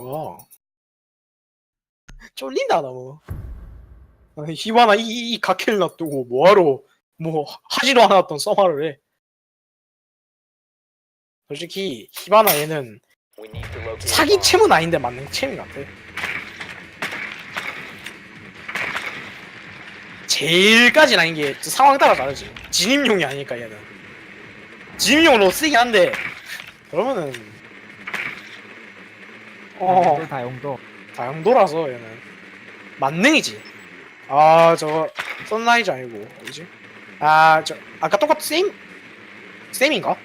어. 쫄린다 너무. 아니, 히바나 이, 이, 이 각킬 놔두고 뭐하러 뭐 하지도 않았던 써마를 해. 솔직히 히바나 얘는 사기. 채은 아닌데 맞는 채민 같아. 제일까지는 아닌 게 상황 따라 다르지. 진입용이 아니니까 얘는. 진입용으로 쓰긴 한데 그러면은 어 어. 다용도 다용도라서 얘는 만능이지. 아 저거 선라이즈 아니고 어디지? 아 저 아까 똑같은 쌤 쌤인가?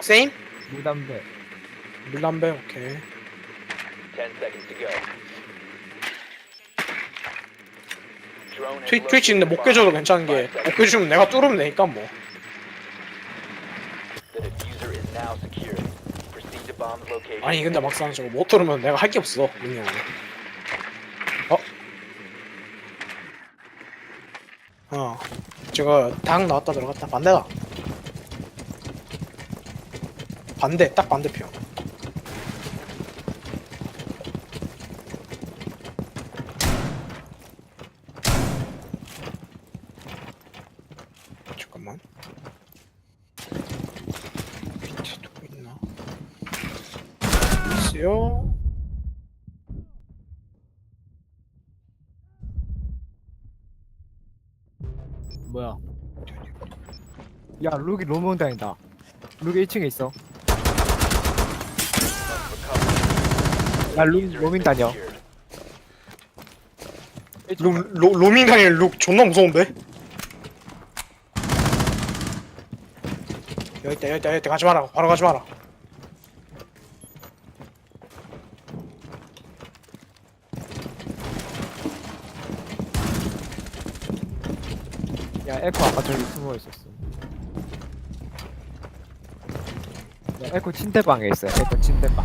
쌤? 무담배 물담배 오케이. 10 seconds to go. Drone has 트위, 트위치인데 a 못. 깨줘도 괜찮은 게 못. 깨주면 내가 뚫으면 되니까 뭐. 아니 근데 막상 저거 못 뚫으면 내가 할 게 없어 능력으로. 어? 어. 저거 당 나왔다 들어갔다 반대다. 반대 딱 반대표. 잠깐만. 밑에 누구 있나? 있어요. 뭐야 야 룩이 로몬 다닌다 룩이 1층에 있어 야 룩, 로민 다녀 Secured. 로, 로, 로밍 다니는 룩 존나 무서운데? 여기 있다 여기 있다 여기 있다 가지 마라 바로 가지 마라 야 에코 아까 저기 숨어 있었어. 야 에코 침대방에 있어 에코 침대방.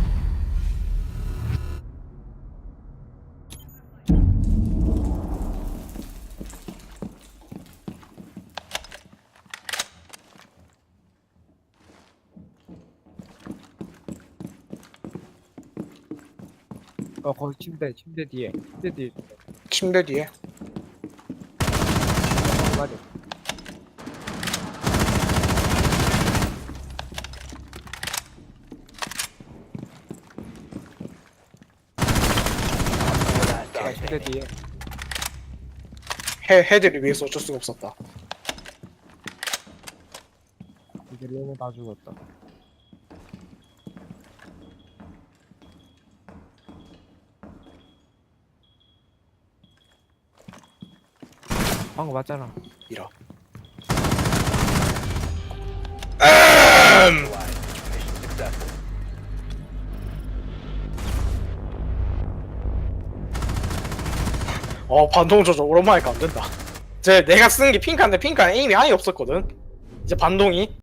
어 거기 침대 침대 뒤에. 침대 뒤에. 침대 뒤에 맞아. 야, op 침대 standing. 뒤에. 해, 해들을 위해서 어쩔 수가 없었다. 이제 로몬 다 죽었다 방금 맞잖아. Mission successful. 어 반동 조절. 오랜만이니까 안 된다. 제 내가 쓰는 게 핑크인데 핑크는 에임이 아예 없었거든. 이제 반동이